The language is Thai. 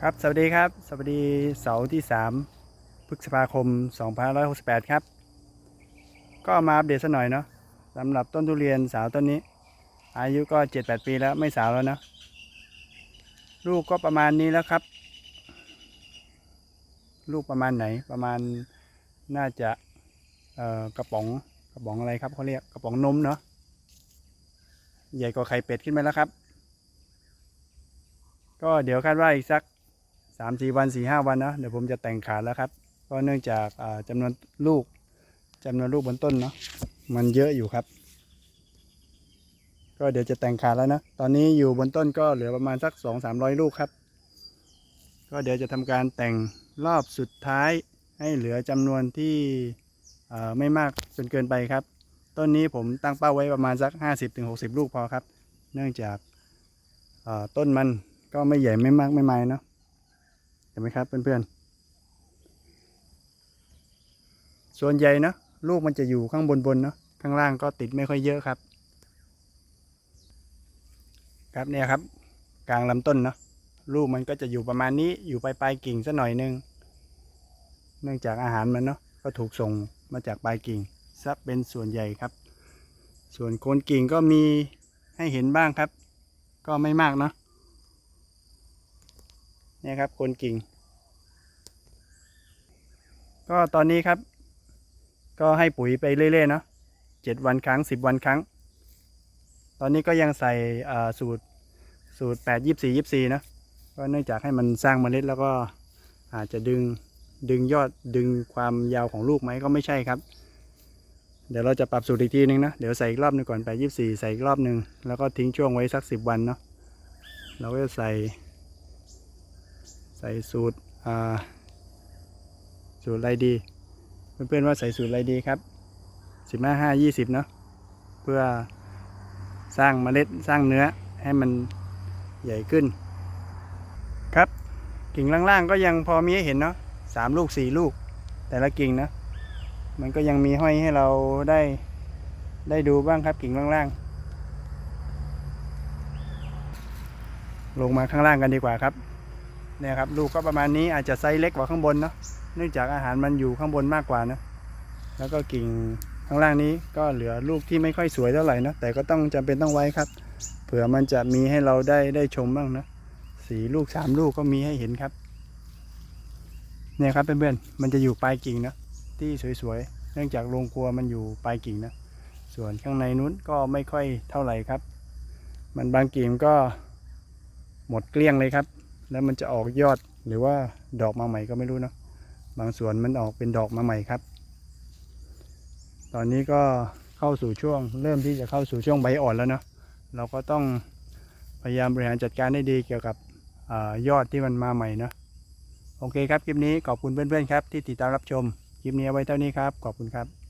ครับ สวัสดีครับ สวัสดีเสาร์ที่ 3 พฤษภาคม 2568 ครับ ก็มาอัปเดตสักหน่อยเนาะสำหรับต้นทุเรียนสาวต้นนี้ อายุก็ 7-8 ปีแล้วไม่สาวแล้วเนะลูกก็ประมาณนี้แล้วครับ ลูกประมาณไหนประมาณน่าจะกระป๋องกระป๋องอะไรครับเขาเรียกกระป๋องนมเนาะใหญ่กว่าไข่เป็ดขึ้นไปแล้วครับ ก็เดี๋ยวคาดว่าอีกสัก สามสี่วันสี่ห้าวันนะเดี๋ยวผมจะแต่งขาแล้วครับก็เนื่องจากอ่าจำนวนลูกจำนวนลูกบนต้นเนาะมันเยอะอยู่ครับ ก็เดี๋ยวจะแต่งขาแล้วนะตอนนี้อยู่บนต้นก็เหลือประมาณสักสองสามร้อยลูกครับ ก็เดี๋ยวจะทำการแต่งรอบสุดท้ายให้เหลือจำนวนที่ไม่มากจนเกินไปครับ ต้นนี้ผมตั้งเป้าไว้ประมาณสัก 50-60 ลูกพอครับ เนื่องจากต้นมันก็ไม่ใหญ่ไม่มากไม่ไม้เนาะ เห็นไหมครับเพื่อนๆ ส่วนใหญ่เนาะลูกมันจะอยู่ข้างบนบนๆเนาะข้างล่างก็ติดไม่ค่อยเยอะครับ ครับเนี่ยครับ กลางลำต้นเนาะลูกมันก็จะอยู่ประมาณนี้อยู่ปลายปลายกิ่งสักหน่อยนึง เนื่องจากอาหารมันเนาะก็ถูกส่งมาจากปลายกิ่งซะเป็นส่วนใหญ่ครับ ส่วนโคนกิ่งก็มีให้เห็นบ้างครับ ก็ไม่มากเนาะ นี่ยครับโคนกิ่ง ก็ตอนนี้ครับ ก็ให้ปุ๋ยไปเรื่อยๆเนาะเจ็ดวันครั้งสิบวันครั้ง ตอนนี้ก็ยังใส่สูตรสูตรแปดยี่สี่ยี่สี่นะก็เนื่องจากให้มันสร้างเมล็ดแล้วก็อาจจะดึงดึงยอดดึงความยาวของลูกไหมก็ไม่ใช่ครับ เดี๋ยวเราจะปรับสูตรอีกทีนึงนะ เดี๋ยวใส่อีกรอบนึงก่อนแปดยี่สี่ใส่อีกรอบหนึ่งแล้วก็ทิ้งช่วงไว้สักสิบวันเนาะเราก็จะใส่ ส่สูตรอ่าสูตรอะไรดี เพื่อนๆว่าใส่สูตรอะไรดีครับสิบห้าห้ายี่สิบเนาะเพื่อสร้างเมล็ดสร้างเนื้อให้มันใหญ่ขึ้น ครับกิ่งล่างๆก็ยังพอมีให้เห็นเนาะสามลูกสี่ลูก แต่ละกิ่งนะมันก็ยังมีห้อยให้เราได้ได้ดูบ้างครับกิ่งล่างๆ ลงมาข้างล่างกันดีกว่าครับ เนี่ยครับลูกก็ประมาณนี้อาจจะไซส์เล็กกว่าข้างบนเนาะเนื่องจากอาหารมันอยู่ข้างบนมากกว่านะแล้วก็กิ่งข้างล่างนี้ก็เหลือลูกที่ไม่ค่อยสวยเท่าไหร่นะแต่ก็ต้องจำเป็นต้องไว้ครับ เผื่อมันจะมีให้เราได้ได้ชมบ้างนะสีลูกสามลูกก็มีให้เห็นครับ เนี่ยครับเพื่อนๆมันจะอยู่ปลายกิ่งนะที่สวยๆเนื่องจากโรงครัวมันอยู่ปลายกิ่งนะส่วนข้างในนู้นก็ไม่ค่อยเท่าไหร่ครับ มันบางกิ่งก็หมดเกลี้ยงเลยครับ แล้วมันจะออกยอดหรือว่าดอกมาใหม่ก็ไม่รู้เนอะบางส่วนมันออกเป็นดอกมาใหม่ครับ ตอนนี้ก็เข้าสู่ช่วง เริ่มที่จะเข้าสู่ช่วงใบอ่อนแล้วเนาะเราก็ต้องพยายามบริหารจัดการให้ดีเกี่ยวกับอยอดที่มันมาใหม่เนาะโอเคครับคลิปนี้ขอบคุณเพื่อนๆครับที่ติดตามรับชมคลิปนี้ไว้เท่านี้ครับขอบคุณครับ